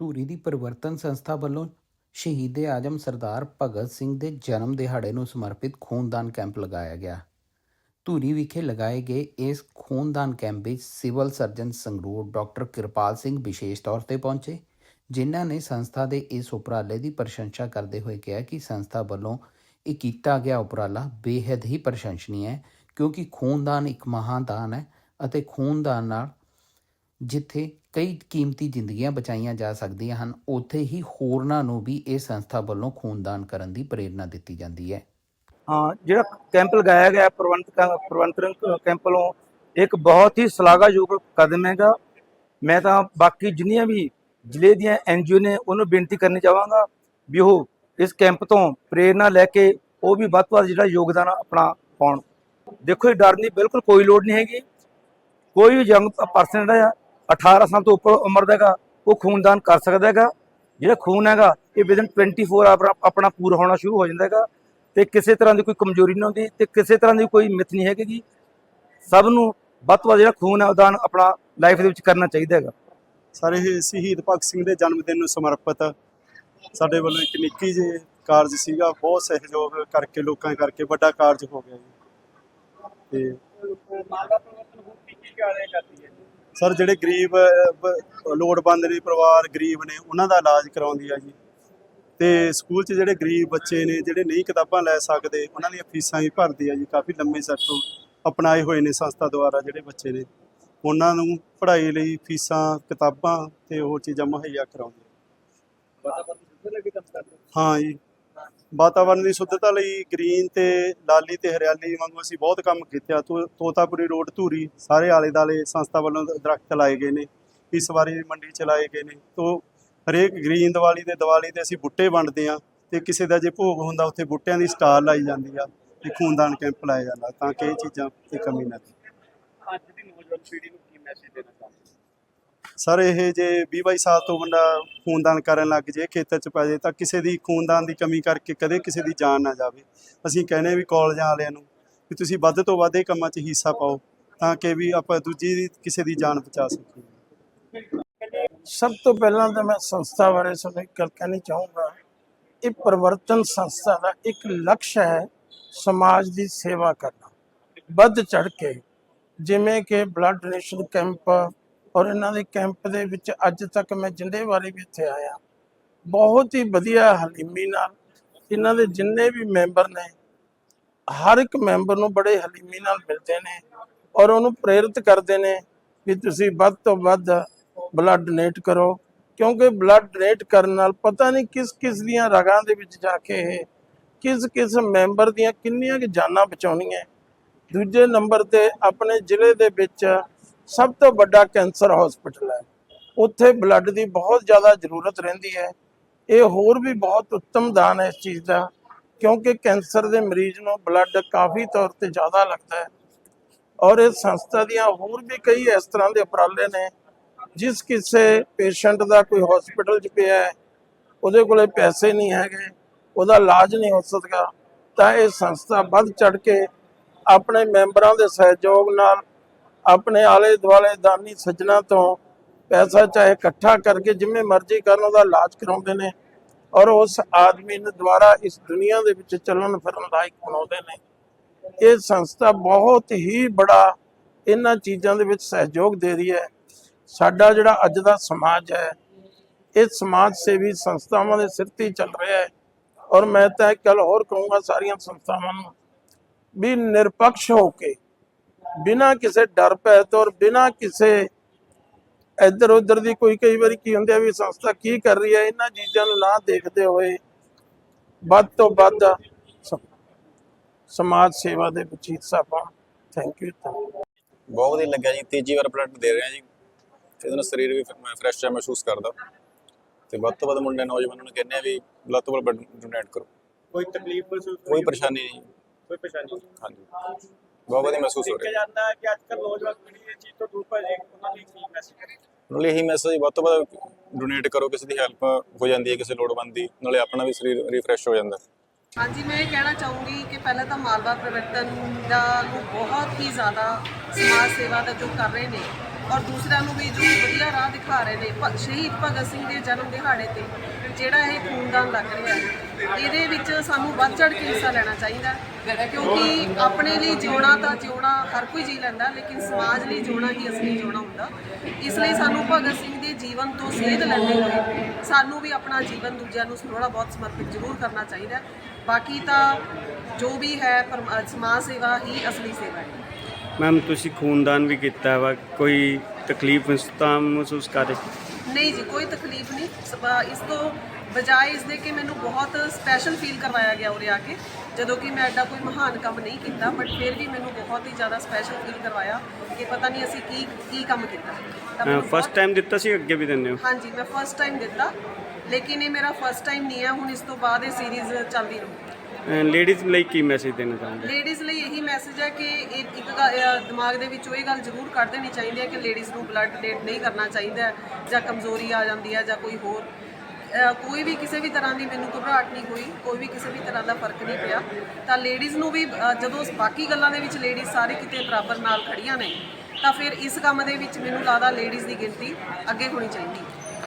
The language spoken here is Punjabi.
ਧੂਰੀ ਦੀ ਪਰਿਵਰਤਨ ਸੰਸਥਾ ਵੱਲੋਂ ਸ਼ਹੀਦ ਆਜਮ ਸਰਦਾਰ ਭਗਤ ਸਿੰਘ ਦੇ ਜਨਮ ਦਿਹਾੜੇ ਨੂੰ ਸਮਰਪਿਤ ਖੂਨਦਾਨ ਕੈਂਪ ਲਗਾਇਆ ਗਿਆ। ਧੂਰੀ ਵਿਖੇ ਲਗਾਏ ਗਏ ਇਸ ਖੂਨਦਾਨ ਕੈਂਪ ਵਿੱਚ civil surgeon Sangrur doctor Kirpal Singh ਵਿਸ਼ੇਸ਼ ਤੌਰ ਤੇ ਪਹੁੰਚੇ, ਜਿਨ੍ਹਾਂ ਨੇ ਸੰਸਥਾ ਦੇ ਇਸ ਉਪਰਾਲੇ ਦੀ ਪ੍ਰਸ਼ੰਸਾ ਕਰਦੇ ਹੋਏ ਕਿਹਾ ਕਿ ਸੰਸਥਾ ਵੱਲੋਂ ਇਹ ਕੀਤਾ ਗਿਆ ਉਪਰਾਲਾ ਬੇहद ਹੀ ਪ੍ਰਸ਼ੰਸਨੀ ਹੈ, ਕਿਉਂਕਿ ਖੂਨਦਾਨ ਇੱਕ ਮਹਾਨ ਦਾਨ ਹੈ ਅਤੇ ਖੂਨਦਾਨ ਨਾਲ ਜਿੱਥੇ ਕਈ ਕੀਮਤੀ ਜ਼ਿੰਦਗੀਆਂ ਬਚਾਈਆਂ ਜਾ ਸਕਦੀਆਂ ਹਨ। ਉੱਥੇ ਹੀ ਹੋਰਨਾਂ ਨੂੰ ਵੀ ਇਹ ਸੰਸਥਾ ਵੱਲੋਂ ਖੂਨਦਾਨ ਕਰਨ ਦੀ ਪ੍ਰੇਰਣਾ ਦਿੱਤੀ ਜਾਂਦੀ ਹੈ। ਹਾਂ, ਜਿਹੜਾ ਕੈਂਪ ਲਗਾਇਆ ਗਿਆ ਹੈ ਪ੍ਰਬੰਧਕਾਂ ਕੈਂਪ ਵੱਲੋਂ, ਇੱਕ ਬਹੁਤ ਹੀ ਸ਼ਲਾਘਾਯੋਗ ਕਦਮ ਹੈਗਾ। ਮੈਂ ਤਾਂ ਬਾਕੀ ਜਿੰਨੀਆਂ ਵੀ ਜ਼ਿਲ੍ਹੇ ਦੀਆਂ ਐਨਜੀਓ ਨੇ ਉਹਨੂੰ ਬੇਨਤੀ ਕਰਨੀ ਚਾਹਾਂਗਾ ਵੀ ਉਹ ਇਸ ਕੈਂਪ ਤੋਂ ਪ੍ਰੇਰਣਾ ਲੈ ਕੇ ਉਹ ਵੀ ਵੱਧ ਤੋਂ ਵੱਧ ਜਿਹੜਾ ਯੋਗਦਾਨ ਆਪਣਾ ਪਾਉਣ। ਦੇਖੋ, ਇਹ ਡਰਨ ਦੀ ਬਿਲਕੁਲ ਕੋਈ ਲੋੜ ਨਹੀਂ ਹੈਗੀ। ਕੋਈ ਵੀ ਯੰਗ ਪਰਸਨ ਜਿਹੜਾ ਆ 18 ਸਾਲ ਤੋਂ ਉੱਪਰ ਉਮਰ ਦਾ ਹੈਗਾ ਉਹ ਖੂਨਦਾਨ ਕਰ ਸਕਦਾ ਹੈਗਾ। ਜਿਹੜਾ ਖੂਨ ਹੈਗਾ ਇਹ ਵਿਦਨ 24 ਆਪਣਾ ਆਪਣਾ ਪੂਰਾ ਹੋਣਾ ਸ਼ੁਰੂ ਹੋ ਜਾਂਦਾ ਹੈਗਾ। ਤੇ ਕਿਸੇ ਤਰ੍ਹਾਂ ਦੀ ਕੋਈ ਕਮਜ਼ੋਰੀ ਨਹੀਂ ਹੁੰਦੀ ਤੇ ਕਿਸੇ ਤਰ੍ਹਾਂ ਦੀ ਕੋਈ ਮਿੱਥ ਨਹੀਂ ਹੈਗੀ। ਸਭ ਨੂੰ ਵੱਧ ਤੋਂ ਵੱਧ ਜਿਹੜਾ ਖੂਨ ਹੈ ਉਦਾਨ ਆਪਣਾ ਲਾਈਫ ਦੇ ਵਿੱਚ ਕਰਨਾ ਚਾਹੀਦਾ ਹੈਗਾ। ਸਾਰੇ ਇਹ ਸ਼ਹੀਦ ਭਗਤ ਸਿੰਘ ਦੇ ਜਨਮ ਦਿਨ ਨੂੰ ਸਮਰਪਿਤ ਸਾਡੇ ਵੱਲੋਂ ਇੱਕ ਨਿੱਕੀ ਜਿਹੀ ਕਾਰਜ ਸੀਗਾ। ਬਹੁਤ ਸਹਿਯੋਗ ਕਰਕੇ ਲੋਕਾਂ ਕਰਕੇ ਵੱਡਾ ਕਾਰਜ ਹੋ ਗਿਆ ਜੀ। ਤੇ ਸਰ ਜਿਹੜੇ ਗਰੀਬ ਲੋੜਵੰਦ ਨੇ ਪਰਿਵਾਰ ਗਰੀਬ ਨੇ ਉਹਨਾਂ ਦਾ ਇਲਾਜ ਕਰਾਉਂਦੀ ਆ ਜੀ। ਤੇ ਸਕੂਲ 'ਚ ਜਿਹੜੇ ਗਰੀਬ ਬੱਚੇ ਨੇ ਜਿਹੜੇ ਨਹੀਂ ਕਿਤਾਬਾਂ ਲੈ ਸਕਦੇ ਉਹਨਾਂ ਦੀਆਂ ਫੀਸਾਂ ਵੀ ਭਰਦੀ ਆ ਜੀ ਕਾਫੀ ਲੰਮੇ ਸਰ ਤੋਂ ਅਪਣਾਏ ਹੋਏ ਨੇ ਸੰਸਥਾ ਦੁਆਰਾ ਜਿਹੜੇ ਬੱਚੇ ਨੇ। ਉਹਨਾਂ ਨੂੰ ਪੜ੍ਹਾਈ ਲਈ ਫੀਸਾਂ ਕਿਤਾਬਾਂ ਤੇ ਹੋਰ ਚੀਜ਼ਾਂ ਮੁਹੱਈਆ ਕਰਾਉਂਦੇ ਹਾਂ ਜੀ। ਵਾਤਾਵਰਣ ਦੀ ਸ਼ੁੱਧਤਾ ਲਈ ਗ੍ਰੀਨ ਤੇ ਲਾਲੀ ਤੇ ਹਰਿਆਲੀ ਵਾਂਗੂ ਅਸੀਂ ਬਹੁਤ ਕੰਮ ਕੀਤਾ ਤੋਤਾਪੁਰੀ ਰੋਡ ਧੂਰੀ ਸਾਰੇ ਆਲੇ ਦਾਲੇ ਸੰਸਥਾ ਵੱਲੋਂ ਦਰਖਤ ਲਾਏ ਗਏ ਨੇ, ਇਸ ਵਾਰੀ ਮੰਡੀ ਚਲਾਏ ਗਏ ਨੇ। ਤੋ ਹਰੇਕ ਗ੍ਰੀਨ ਦੀਵਾਲੀ ਤੇ ਦੀਵਾਲੀ ਤੇ ਅਸੀਂ ਬੂਟੇ ਵੰਡਦੇ ਆ ਤੇ ਕਿਸੇ ਦਾ ਜੇ ਭੋਗ ਹੁੰਦਾ ਉੱਥੇ ਬੂਟਿਆਂ ਦੀ ਸਟਾਲ ਲਾਈ ਜਾਂਦੀ ਆ ਤੇ ਖੂਨਦਾਨ ਕੈਂਪ ਲਾਇਆ ਜਾਂਦਾ ਤਾਂ ਕਿ ਇਹ ਚੀਜ਼ਾਂ ਦੀ ਕਮੀ ਨਾ ਅੱਜ ਦੀ ਨੌਜਵਾਨ ਪੀੜ੍ਹੀ ਨੂੰ ਕੀ ਮੈਸੇਜ ਦੇਣਾ ਚਾਹੁੰਦੇ ਸਰ, ਇਹ ਜੇ 20 22 ਸਾਲ ਤੋਂ ਬੰਦਾ ਖੂਨਦਾਨ ਕਰਨ ਲੱਗ ਜੇ, ਖੇਤਰ ਚ ਪੈ ਜੇ, ਤਾਂ ਕਿਸੇ ਦੀ ਖੂਨਦਾਨ ਦੀ ਕਮੀ ਕਰਕੇ ਕਦੇ ਕਿਸੇ ਦੀ ਜਾਨ ਨਾ ਜਾਵੇ। ਅਸੀਂ ਕਹਿੰਦੇ ਵੀ ਕਾਲਜਾਂ ਵਾਲਿਆਂ ਨੂੰ ਵੀ ਤੁਸੀਂ ਵੱਧ ਤੋਂ ਵੱਧ ਇਹ ਕੰਮਾਂ 'ਚ ਹਿੱਸਾ ਪਾਓ, ਤਾਂ ਕਿ ਵੀ ਆਪਾਂ ਦੂਜੀ ਦੀ ਕਿਸੇ ਦੀ ਜਾਨ ਬਚਾ ਸਕੀਏ। ਸਭ ਤੋਂ ਪਹਿਲਾਂ ਤਾਂ ਮੈਂ ਸੰਸਥਾ ਬਾਰੇ ਤੁਹਾਨੂੰ ਇੱਕ ਗੱਲ ਕਹਿਣੀ ਚਾਹੂੰਗਾ। ਇਹ ਪਰਿਵਰਤਨ ਸੰਸਥਾ ਦਾ ਇੱਕ ਲਕਸ਼ ਹੈ ਸਮਾਜ ਦੀ ਸੇਵਾ ਕਰਨਾ। ਵੱਧ ਚੜ ਕੇ ਜਿਵੇਂ ਕਿ ਬਲੱਡ ਡੋਨੇਸ਼ਨ ਕੈਂਪ ਔਰ ਇਹਨਾਂ ਦੇ ਕੈਂਪ ਦੇ ਵਿੱਚ ਅੱਜ ਤੱਕ ਮੈਂ ਜਿੰਦੇ ਵਾਰੀ ਵੀ ਇੱਥੇ ਆਇਆ। ਬਹੁਤ ਹੀ ਵਧੀਆ ਹਲੀਮੀ ਨਾਲ ਇਹਨਾਂ ਦੇ ਜਿੰਨੇ ਵੀ ਮੈਂਬਰ ਨੇ, ਹਰ ਇੱਕ ਮੈਂਬਰ ਨੂੰ ਬੜੇ ਹਲੀਮੀ ਨਾਲ ਮਿਲਦੇ ਨੇ ਔਰ ਉਹਨੂੰ ਪ੍ਰੇਰਿਤ ਕਰਦੇ ਨੇ ਕਿ ਤੁਸੀਂ ਵੱਧ ਤੋਂ ਵੱਧ ਬਲੱਡ ਡੋਨੇਟ ਕਰੋ। ਕਿਉਂਕਿ ਬਲੱਡ ਡੋਨੇਟ ਕਰਨ ਨਾਲ ਪਤਾ ਨਹੀਂ ਕਿਸ ਕਿਸ ਦੀਆਂ ਰਗਾਂ ਦੇ ਵਿੱਚ ਜਾ ਕੇ ਇਹ ਕਿਸ ਕਿਸ ਮੈਂਬਰ ਦੀਆਂ ਕਿੰਨੀਆਂ ਕਿ ਜਾਨਾਂ ਬਚਾਉਣੀਆਂ। ਦੂਜੇ ਨੰਬਰ ਤੇ ਆਪਣੇ ਜ਼ਿਲ੍ਹੇ ਦੇ ਵਿੱਚ ਸਭ ਤੋਂ ਵੱਡਾ ਕੈਂਸਰ ਹਸਪੀਟਲ ਹੈ। ਉੱਥੇ ਬਲੱਡ ਦੀ ਬਹੁਤ ਜ਼ਿਆਦਾ ਜ਼ਰੂਰਤ ਰਹਿੰਦੀ ਹੈ। ਇਹ ਹੋਰ ਵੀ ਬਹੁਤ ਉੱਤਮ ਦਾਨ ਹੈ ਇਸ ਚੀਜ਼ ਦਾ, ਕਿਉਂਕਿ ਕੈਂਸਰ ਦੇ ਮਰੀਜ਼ ਨੂੰ ਬਲੱਡ ਕਾਫੀ ਤੌਰ ਤੇ ਜ਼ਿਆਦਾ ਲੱਗਦਾ ਹੈ। ਔਰ ਇਹ ਸੰਸਥਾ ਦੀਆਂ ਹੋਰ ਵੀ ਕਈ ਇਸ ਤਰ੍ਹਾਂ ਦੇ ਉਪਰਾਲੇ ਨੇ, ਜਿਸ ਕਿਸੇ ਪੇਸ਼ੈਂਟ ਦਾ ਕੋਈ ਹਸਪੀਟਲ 'ਚ ਪਿਆ ਹੈ, ਉਹਦੇ ਕੋਲੇ ਪੈਸੇ ਨਹੀਂ ਹੈਗੇ, ਉਹਦਾ ਇਲਾਜ ਨਹੀਂ ਹੋ ਸਕਦਾ, ਤਾਂ ਇਹ ਸੰਸਥਾ ਵੱਧ ਚੜ ਕੇ ਆਪਣੇ ਮੈਂਬਰਾਂ ਦੇ ਸਹਿਯੋਗ ਨਾਲ ਆਪਣੇ ਆਲੇ ਦੁਆਲੇ ਦਾਨੀ ਸੱਜਣਾ ਤੋਂ ਪੈਸਾ ਚਾਹੇ ਇਕੱਠਾ ਕਰਕੇ ਜਿਵੇਂ ਮਰਜ਼ੀ ਕਰਨ, ਉਹਦਾ ਇਲਾਜ ਕਰਾਉਂਦੇ ਨੇ ਔਰ ਉਸ ਆਦਮੀ ਨੂੰ ਦੁਬਾਰਾ ਇਸ ਦੁਨੀਆ ਦੇ ਵਿੱਚ ਚੱਲਣ ਫਿਰਨ ਲਾਇਕ ਬਣਾਉਂਦੇ ਨੇ। ਇਹ ਸੰਸਥਾ ਬਹੁਤ ਹੀ ਬੜਾ ਇਹਨਾਂ ਚੀਜ਼ਾਂ ਦੇ ਵਿੱਚ ਸਹਿਯੋਗ ਦੇ ਰਹੀ ਹੈ। ਸਾਡਾ ਜਿਹੜਾ ਅੱਜ ਦਾ ਸਮਾਜ ਹੈ ਇਹ ਸਮਾਜ ਸੇਵੀ ਸੰਸਥਾਵਾਂ ਦੇ ਸਿਰ ਤੇ ਚੱਲ ਰਿਹਾ ਹੈ। ਔਰ ਮੈਂ ਤਾਂ ਇੱਕ ਗੱਲ ਹੋਰ ਕਹੂੰਗਾ ਸਾਰੀਆਂ ਸੰਸਥਾਵਾਂ ਨੂੰ ਵੀ ਨਿਰਪੱਖ ਹੋ ਕੇ ਬਿਨਾਂ ਕਿਸੇ ਡਰ ਭੈ ਤੋਂ ਔਰ ਬਿਨਾਂ ਕਿਸੇ ਇੱਧਰ ਉੱਧਰ ਦੀ ਕੋਈ ਕਈ ਵਾਰੀ ਕੀ ਹੁੰਦੀ ਆ ਵੀ ਸੰਸਥਾ ਕੀ ਕਰ ਰਹੀ ਹੈ ਇਹਨਾਂ ਚੀਜ਼ਾਂ ਨੂੰ ਨਾ ਦੇਖਦੇ ਹੋਏ ਵੱਧ ਤੋਂ ਵੱਧ ਸਮਾਜ ਸੇਵਾ ਦੇ ਵਿੱਚ ਹਿੱਸਾ ਪਾਉਣ। ਥੈਂਕ ਯੂ ਬਹੁਤ ਵਧੀਆ ਲੱਗਿਆ ਜੀ ਤੀਜੀ ਵਾਰ ਬਲੱਡ ਦੇ ਰਹੇ ਆ ਜੀ। ਤੇ ਇਹਦੇ ਸਰੀਰ ਵੀ ਫਰੈਸ਼ ਜਿਹਾ ਮਹਿਸੂਸ ਕਰਦਾ। ਤੇ ਵੱਧ ਤੋਂ ਵੱਧ ਮੁੰਡੇ ਨੌਜਵਾਨਾਂ ਨੂੰ ਕਹਿੰਦੇ ਆ ਵੀ ਵੱਧ ਤੋਂ ਵੱਧ ਬਲੱਡ ਡੋਨੇਟ ਕਰੋ। ਕੋਈ ਤਕਲੀਫ ਕੋਈ ਪਰੇਸ਼ਾਨੀ ਨਹੀਂ। ਕੋਈ ਪਰੇਸ਼ਾਨੀ? ਨਹੀਂ ਹਾਂਜੀ। ਬਹੁਤ ਵਧੀਆ ਮਹਿਸੂਸ ਹੋ ਦੇਖਿਆ ਰਿਹਾ ਜਾਂਦਾ ਹੈ ਕਿ ਅੱਜ ਕੱਲ੍ਹ ਨੌਜਵਾਨ ਪੀੜ੍ਹੀ ਇਹ ਚੀਜ਼ ਤੋਂ ਦੂਰ ਭੱਜ ਰਹੀ ਹੈ ਉਹਨਾਂ ਲਈ ਕੀ ਮੈਸੇਜ ਨਾਲੇ ਇਹੀ ਮੈਸੇਜ ਵੱਧ ਤੋਂ ਵੱਧ ਡੋਨੇਟ ਕਰੋ ਕਿਸੇ ਦੀ ਹੈਲਪ ਹੋ ਜਾਂਦੀ ਹੈ ਕਿਸੇ ਲੋੜਵੰਦ ਦੀ ਨਾਲੇ ਆਪਣਾ ਵੀ ਸਰੀਰ ਰੀਫਰੈਸ਼ ਹੋ ਜਾਂਦਾ। ਹਾਂਜੀ ਮੈਂ ਇਹ ਕਹਿਣਾ ਚਾਹੂੰਗੀ ਕਿ ਪਹਿਲਾਂ ਤਾਂ ਮਾਲਵਾ ਪ੍ਰਵਰਤਨ ਦਾ ਨੂੰ ਬਹੁਤ ਹੀ ਜ਼ਿਆਦਾ ਸਮਾਜ ਸੇਵਾ ਦਾ ਜੋ ਕਰ ਰਹੇ ਨੇ ਔਰ ਦੂਸਰਿਆਂ ਨੂੰ ਵੀ ਜੋ ਵਧੀਆ ਰਾਹ ਦਿਖਾ ਰਹੇ ਨੇ ਸ਼ਹੀਦ ਭਗਤ ਸਿੰਘ ਦੇ ਜਨਮ ਦਿਹਾੜੇ ਤੇ ਜਿਹੜਾ ਇਹ ਖੂਨਦਾਨ ਲੱਗ ਰਿਹਾ ਹੈ, ਇਹਦੇ ਵਿੱਚ ਸਾਨੂੰ ਵੱਧ ਚੜ੍ਹ ਕੇ ਹਿੱਸਾ ਲੈਣਾ ਚਾਹੀਦਾ ਕਿਉਂਕਿ ਆਪਣੇ ਲਈ ਜਿਉਣਾ ਤਾਂ ਜਿਉਣਾ ਹਰ ਕੋਈ ਜੀ ਲੈਂਦਾ, ਲੇਕਿਨ ਸਮਾਜ ਲਈ ਜਿਉਣਾ ਹੀ ਅਸਲੀ ਜਿਉਣਾ ਹੁੰਦਾ। ਇਸ ਲਈ ਸਾਨੂੰ ਭਗਤ ਸਿੰਘ ਦੇ ਜੀਵਨ ਤੋਂ ਸੇਧ ਲੈਂਦੇ ਹੋਏ ਸਾਨੂੰ ਵੀ ਆਪਣਾ ਜੀਵਨ ਦੂਜਿਆਂ ਨੂੰ ਥੋੜਾ ਬਹੁਤ ਸਮਰਪਿਤ ਜ਼ਰੂਰ ਕਰਨਾ ਚਾਹੀਦਾ ਬਾਕੀ ਤਾਂ ਜੋ ਵੀ ਹੈ, ਪਰਮ- ਸਮਾਜ ਸੇਵਾ ਹੀ ਅਸਲੀ ਸੇਵਾ ਹੈ। ਮੈਮ, ਤੁਸੀਂ ਖੂਨਦਾਨ ਵੀ ਕੀਤਾ ਵਾ, ਕੋਈ ਤਕਲੀਫ ਤਾਂ ਮਹਿਸੂਸ ਕਰ ਰਹੇ? ਨਹੀਂ ਜੀ ਕੋਈ ਤਕਲੀਫ ਨਹੀਂ। ਸਭ- ਇਸ ਤੋਂ ਬਜਾਏ ਇਸ ਦੇ ਕਿ ਮੈਨੂੰ ਬਹੁਤ ਸਪੈਸ਼ਲ ਫੀਲ ਕਰਵਾਇਆ ਗਿਆ ਉਰੇ ਆ ਕੇ ਜਦੋਂ ਕਿ ਮੈਂ ਐਡਾ ਕੋਈ ਮਹਾਨ ਕੰਮ ਨਹੀਂ ਕੀਤਾ ਬਟ ਫਿਰ ਵੀ ਮੈਨੂੰ ਬਹੁਤ ਹੀ ਜ਼ਿਆਦਾ ਸਪੈਸ਼ਲ ਫੀਲ ਕਰਵਾਇਆ ਕਿ ਪਤਾ ਨਹੀਂ ਅਸੀਂ ਕੀ ਕੀ ਕੰਮ ਕੀਤਾ। ਫਸਟ ਟਾਈਮ ਦਿੱਤਾ ਸੀ ਅੱਗੇ ਵੀ ਦਿੰਦੇ ਹੋ? ਹਾਂਜੀ ਮੈਂ ਫਸਟ ਟਾਈਮ ਦਿੱਤਾ ਲੇਕਿਨ ਇਹ ਮੇਰਾ ਫਸਟ ਟਾਈਮ ਨਹੀਂ ਹੈ ਹੁਣ ਇਸ ਤੋਂ ਬਾਅਦ ਇਹ ਸੀਰੀਜ਼ ਚੱਲਦੀ ਰਹੂ ਲੇਡੀਜ਼ ਲਈ ਕੀ ਮੈਸੇਜ ਦੇਣਾ ਚਾਹੁੰਦੇ? ਲੇਡੀਜ਼ ਲਈ ਇਹੀ ਮੈਸੇਜ ਹੈ ਕਿ ਇਹ ਇੱਕ ਗ- ਅਹ ਦਿਮਾਗ ਦੇ ਵਿੱਚੋਂ ਇਹ ਗੱਲ ਜ਼ਰੂਰ ਕੱਢ ਦੇਣੀ ਚਾਹੀਦੀ ਹੈ ਕਿ ਲੇਡੀਜ਼ ਨੂੰ ਬਲੱਡ ਡੋਨੇਟ ਨਹੀਂ ਕਰਨਾ ਚਾਹੀਦਾ ਹੈ, ਜਾਂ ਕਮਜ਼ੋਰੀ ਆ ਜਾਂਦੀ ਹੈ, ਜਾਂ ਕੋਈ ਹੋਰ। ਅਹ ਕੋਈ ਵੀ ਕਿਸੇ ਵੀ ਤਰ੍ਹਾਂ ਦੀ ਮੈਨੂੰ ਘਬਰਾਹਟ ਨਹੀਂ ਹੋਈ, ਕੋਈ ਵੀ ਕਿਸੇ ਵੀ ਤਰ੍ਹਾਂ ਦਾ ਫ਼ਰਕ ਨਹੀਂ ਪਿਆ। ਤਾਂ ਲੇਡੀਜ਼ ਨੂੰ ਵੀ, ਅਹ ਜਦੋਂ ਬਾਕੀ ਗੱਲਾਂ ਦੇ ਵਿੱਚ ਲੇਡੀਜ਼ ਸਾਰੇ ਕਿਤੇ ਬਰਾਬਰ ਨਾਲ ਖੜੀਆਂ ਨੇ, ਤਾਂ ਫਿਰ ਇਸ ਕੰਮ ਦੇ ਵਿੱਚ ਮੈਨੂੰ ਲੱਗਦਾ ਲੇਡੀਜ਼ ਦੀ ਗਿਣਤੀ ਅੱਗੇ ਹੋਣੀ ਚਾਹੀਦੀ ਹੈ।